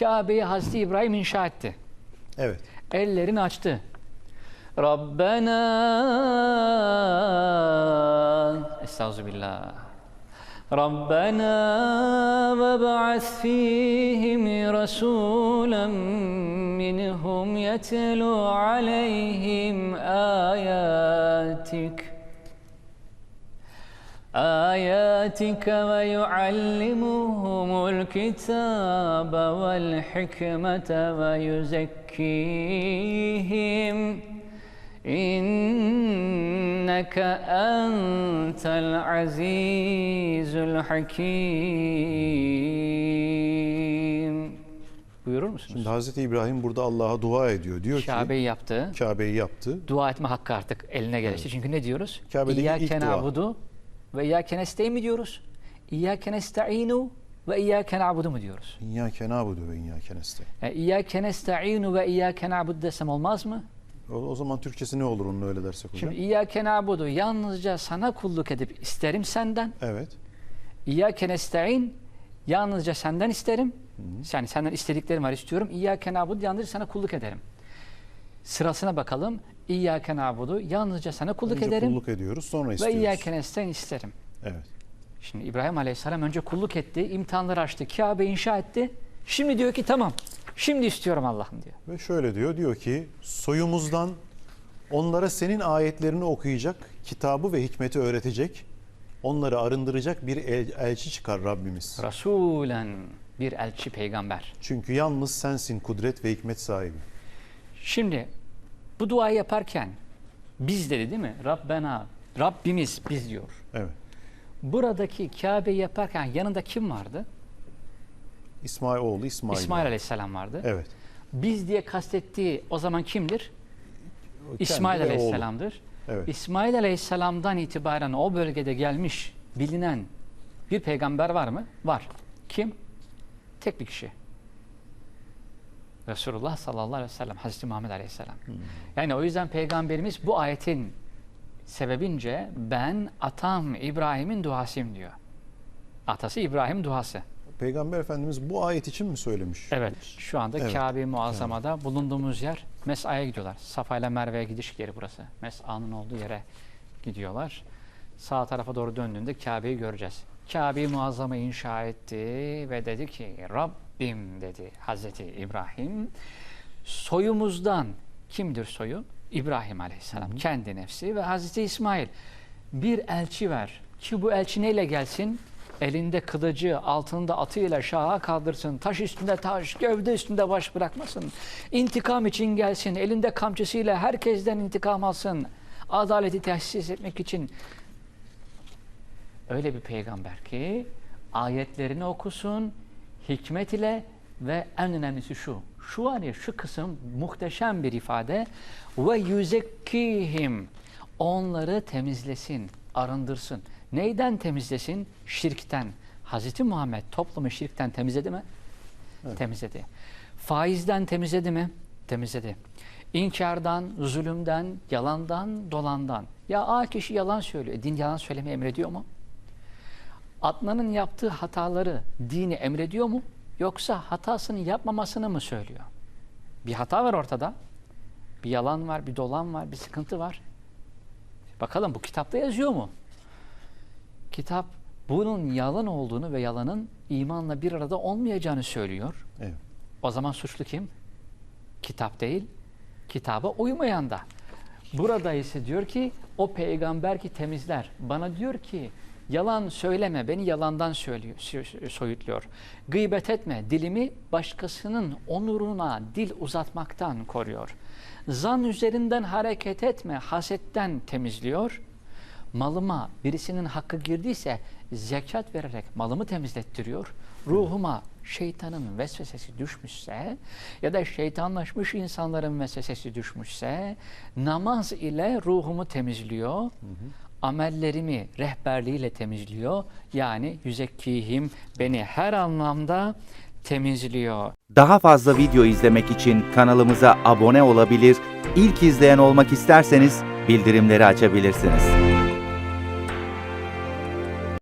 Kabe'yi Hazreti İbrahim inşa etti. Evet. Ellerini açtı. Rabbena Estağfirullah. Rabbena ve ba'ath fihim rasulan minhum yetlu aleyhim ayatik. آياتك ويعلمهم الكتاب والحكمة ويزكيهم إنك أنت العزيز الحكيم Buyurur musunuz? Şimdi Hazreti İbrahim burada Allah'a dua ediyor. Diyor ki Kabe'yi yaptı. Kabe'yi yaptı. Dua etme hakkı artık eline geçti. Çünkü ne diyoruz? Kabe'deki ilk İyyâke dua. na'budu ve iyyâke nestaîn mi diyoruz? İyyâke nesta'inu ve iyyâke na'budu mu diyoruz? İyyâke nâbudu ve iyyâke nestaîn. Yani İyyâke nesta'inu ve iyyâke na'budu desem olmaz mı? O, o zaman Türkçesi ne olur onun öyle dersek hocam? Şimdi iyyâke na'budu yalnızca sana kulluk edip isterim senden. Evet. İyyâke nesta'in yalnızca senden isterim. Yani senden istediklerim var istiyorum. İyyâke na'budu yalnızca sana kulluk ederim. Sırasına bakalım. İyyâke na'budu yalnızca sana kulluk Önce ederim. kulluk ediyoruz sonra Ve istiyoruz. iyyâke nestaîn isterim. Evet. Şimdi İbrahim Aleyhisselam önce kulluk etti, imtihanları açtı, Kabe inşa etti. Şimdi diyor ki tamam, şimdi istiyorum Allah'ım diyor. Ve şöyle diyor. Diyor ki soyumuzdan onlara senin ayetlerini okuyacak, kitabı ve hikmeti öğretecek, onları arındıracak bir el- elçi çıkar Rabbimiz. Rasulen bir elçi peygamber. Çünkü yalnız sensin kudret ve hikmet sahibi. Şimdi bu duayı yaparken biz dedi değil mi? Rabbena, Rabbimiz biz diyor. Evet. Buradaki Kabe'yi yaparken yanında kim vardı? İsmail oğlu İsmail. İsmail Aleyhisselam vardı. Evet. Biz diye kastettiği o zaman kimdir? Kendi İsmail. Aleyhisselam'dır. Evet. İsmail Aleyhisselam'dan itibaren o bölgede gelmiş, bilinen bir peygamber var mı? Var. Kim? Tek bir kişi. Resulullah sallallahu aleyhi ve sellem, Hazreti Muhammed Aleyhisselam. Yani o yüzden peygamberimiz bu ayetin sebebince ben atam İbrahim'in duasıyım diyor. Atası İbrahim duası. Peygamber Efendimiz bu ayet için mi söylemiş? Evet. Şu anda Evet. Kabe-i Muazzama'da bulunduğumuz yer Mes'a'ya gidiyorlar. Safa ile Merve'ye gidiş yeri burası. Mes'a'nın olduğu yere gidiyorlar. Sağ tarafa doğru döndüğünde Kabe'yi göreceğiz. Kabe-i Muazzama inşa etti ve dedi ki Rabbim dedi Hazreti İbrahim soyumuzdan kimdir soyu? İbrahim Aleyhisselam kendi nefsi ve Hazreti İsmail bir elçi ver ki bu elçi neyle gelsin? Elinde kılıcı, altında atıyla şaha kaldırsın, taş üstünde taş, gövde üstünde baş bırakmasın. İntikam için gelsin, elinde kamçısıyla herkesten intikam alsın. Adaleti tesis etmek için öyle bir peygamber ki ayetlerini okusun, hikmet ile ve en önemlisi şu. Şu var ya şu kısım muhteşem bir ifade. Ve yüzekkihim. Onları temizlesin, arındırsın. Neyden temizlesin? Şirkten. Hazreti Muhammed toplumu şirkten temizledi mi? Temizledi. Faizden temizledi mi? Temizledi. İnkardan, zulümden, yalandan, dolandan. Ya a kişi yalan söylüyor. Din yalan söylemeyi emrediyor mu? Adnan'ın yaptığı hataları dini emrediyor mu? Yoksa hatasını yapmamasını mı söylüyor? Bir hata var ortada. Bir yalan var, bir dolan var, bir sıkıntı var. Bakalım bu kitapta yazıyor mu? Kitap bunun yalan olduğunu ve yalanın imanla bir arada olmayacağını söylüyor. Evet. O zaman suçlu kim? Kitap değil, kitaba uymayan da. Burada ise diyor ki o peygamber ki temizler. Bana diyor ki yalan söyleme, beni yalandan söylüyor, sö- soyutluyor. Gıybet etme, dilimi başkasının onuruna dil uzatmaktan koruyor. Zan üzerinden hareket etme, hasetten temizliyor. Malıma birisinin hakkı girdiyse zekat vererek malımı temizlettiriyor. Ruhuma şeytanın vesvesesi düşmüşse ya da şeytanlaşmış insanların vesvesesi düşmüşse namaz ile ruhumu temizliyor. Amellerimi rehberliğiyle temizliyor. Yani yüzekkihim beni her anlamda temizliyor. Daha fazla video izlemek için kanalımıza abone olabilir, ilk izleyen olmak isterseniz bildirimleri açabilirsiniz.